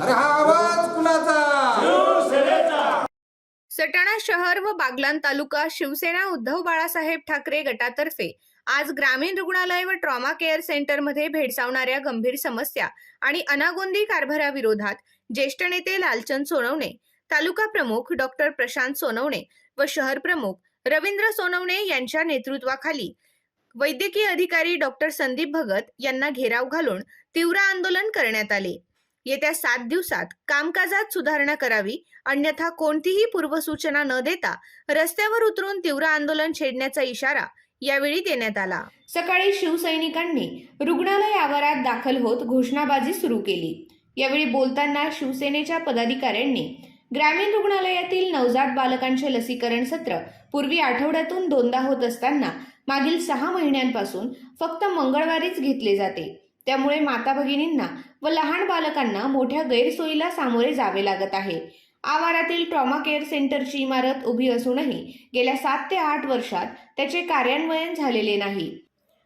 अरे हा आवाज कुणाचा? सटाणा शहर व बागलाण तालुका शिवसेना उद्धव बाळासाहेब ठाकरे गटातर्फे आज ग्रामीण रुग्णालय व ट्रॉमा केअर सेंटरमध्ये भेडसावणाऱ्या गंभीर समस्या आणि अनागोंदी कारभाराविरोधात ज्येष्ठ नेते लालचंद सोनवणे तालुका प्रमुख डॉक्टर प्रशांत सोनवणे व शहर प्रमुख रवींद्र सोनवणे यांच्या नेतृत्वाखाली वैद्यकीय अधिकारी डॉक्टर संदीप भगत यांना घेराव घालून तीव्र आंदोलन करण्यात आले. येत्या सात दिवसात कामकाजात सुधारणा करावी अन्यथा कोणतीही पूर्वसूचना न देता रस्त्यावर उतरून तीव्र आंदोलन छेडण्याचा इशारा यावेळी देण्यात आला. सकाळी शिवसैनिकांनी रुग्णालय आवारात दाखल होत घोषणाबाजी सुरू केली. यावेळी बोलताना शिवसेनेच्या पदाधिकाऱ्यांनी ग्रामीण रुग्णालयातील नवजात बालकांचे लसीकरण सत्र पूर्वी आठवड्यातून दोनदा होत असताना मागील सहा महिन्यांपासून फक्त मंगळवारीच घेतले जाते. त्यामुळे माता भगिनींना व लहान बालकांना मोठ्या गैरसोयीला सामोरे जावे लागत आहे. आवारातील ट्रॉमा केअर सेंटरची इमारत उभी असूनही गेल्या सात ते आठ वर्षात त्याचे कार्यान्वयन झालेले नाही.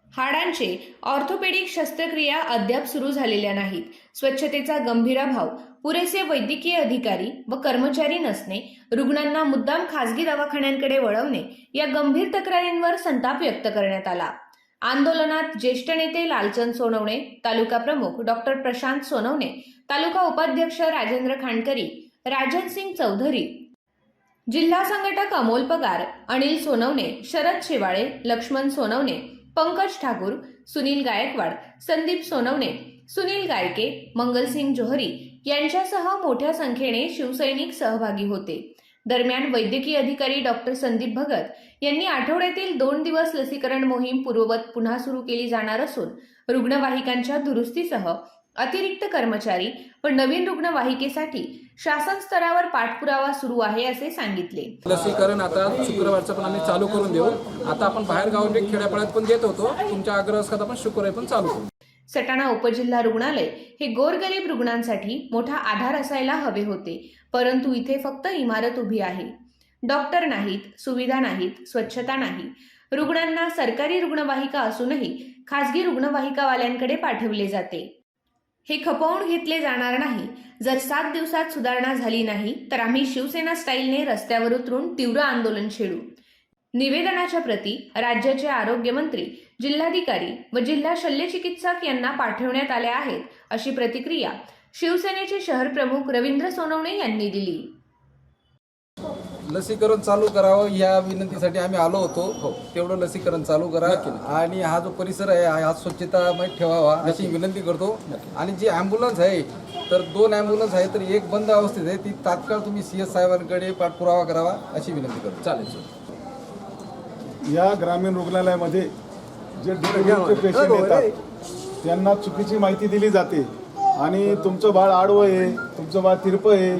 हाडांचे ऑर्थोपेडिक शस्त्रक्रिया अद्याप सुरू झालेल्या नाहीत. स्वच्छतेचा गंभीर अभाव पुरेसे वैद्यकीय अधिकारी व कर्मचारी नसणे रुग्णांना मुद्दाम खासगी दवाखान्यांकडे वळवणे या गंभीर तक्रारींवर संताप व्यक्त करण्यात आला. आंदोलनात ज्येष्ठ नेते लालचंद सोनवणे तालुका प्रमुख डॉक्टर प्रशांत सोनवणे तालुका उपाध्यक्ष राजेंद्र खांडकरी राजन सिंग चौधरी जिल्हा संघटक अमोल पगार अनिल सोनवणे शरद शेवाळे लक्ष्मण सोनवणे पंकज ठाकूर सुनील गायकवाड संदीप सोनवणे सुनील गायके मंगलसिंग जोहरी यांच्यासह मोठ्या संख्येने शिवसैनिक सहभागी होते. दरम्यान वैद्यकीय अधिकारी डॉक्टर संदीप भगत यांनी आठवड्यातील दोन दिवस लसीकरण मोहीम पूर्ववत पुन्हा सुरू केली जाणार असून रुग्णवाहिकांच्या दुरुस्तीसह अतिरिक्त कर्मचारी व नवीन रुग्णवाहिकेसाठी शासन स्तरावर पाठपुरावा सुरू आहे असे सांगितले. लसीकरण आता शुक्रवारचं पण आम्ही चालू करून देऊ. आता आपण बाहेर गावात खेड्यापाड्यात पण देत होतो. तुमच्या आग्रह असतात आपण शुक्रवारी पण चालू करू. सटाणा उपजिल्हा रुग्णालय हे गोरगरीब रुग्णांसाठी मोठा आधार असायला हवे होते परंतु इथे फक्त इमारत उभी आहे. डॉक्टर नाहीत सुविधा नाहीत स्वच्छता नाही. रुग्णांना सरकारी रुग्णवाहिका असूनही खासगी रुग्णवाहिकावाल्यांकडे पाठवले जाते. हे खपवून घेतले जाणार नाही. जर सात दिवसात सुधारणा झाली नाही तर आम्ही शिवसेना स्टाईलने रस्त्यावर उतरून तीव्र आंदोलन छेडू. निवेदनाच्या प्रती राज्याचे आरोग्यमंत्री जिल्हाधिकारी व जिल्हा शल्यचिकित्सक यांना पाठवण्यात आल्या आहेत अशी प्रतिक्रिया शिवसेनेचे शहर प्रमुख रवींद्र सोनवणे यांनी दिली. लसीकरण चालू करावं या विनंतीसाठी आम्ही आलो होतो. तेवढं लसीकरण चालू करा आणि हा जो परिसर आहे हा स्वच्छतामय ठेवावा अशी विनंती करतो. आणि जी ॲम्ब्युलन्स आहे तर दोन ॲम्ब्युलन्स आहे तर एक बंद अवस्थेत आहे ती तात्काळ तुम्ही सी एस साहेबांकडे पाठपुरावा करावा अशी विनंती करतो. चालेल. या ग्रामीण रुग्णालयामध्ये जे डिलिव्हरीचे पेशंट येतात त्यांना चुकीची माहिती दिली जाते. आणि तुमचं बाळ आडवं आहे तुमचं बाळ तिरपं आहे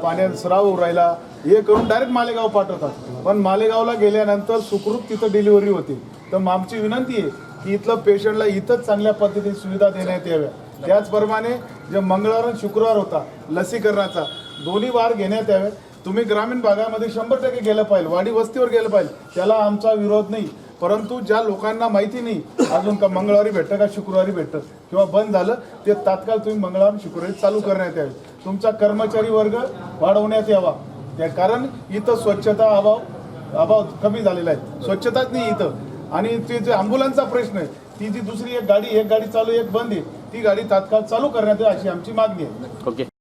पाण्यात स्राव राहिला. हे करून डायरेक्ट मालेगाव पाठवतात. पण मालेगावला गेल्यानंतर सुखरूप तिथं डिलिव्हरी होते. तर मग आमची विनंती आहे की इथलं पेशंटला इथंच चांगल्या पद्धतीने सुविधा देण्यात याव्या. त्याचप्रमाणे जे मंगळवार आणि शुक्रवार होता लसीकरणाचा दोन्ही वार घेण्यात यावे. तुम्ही ग्रामीण भागामध्ये शंभर टक्के गेलं पाहिजे वाडी वस्तीवर गेलं पाहिजे त्याला आमचा विरोध नाही. परंतु ज्या लोकांना माहिती नाही अजून का मंगळवारी भेटतं का शुक्रवारी भेटतं किंवा बंद झालं ते तात्काळ तुम्ही मंगळवार शुक्रवारी चालू करण्यात यावे. तुमचा कर्मचारी वर्ग वाढवण्यात यावा. त्या कारण इथं स्वच्छता अभाव अभाव कमी झालेला आहे. स्वच्छताच नाही इथं. आणि ते जे अँब्युलन्सचा प्रश्न आहे ती जी दुसरी एक गाडी एक गाडी चालू एक बंद आहे ती गाडी तात्काळ चालू करण्यात यावी अशी आमची मागणी आहे. ओके.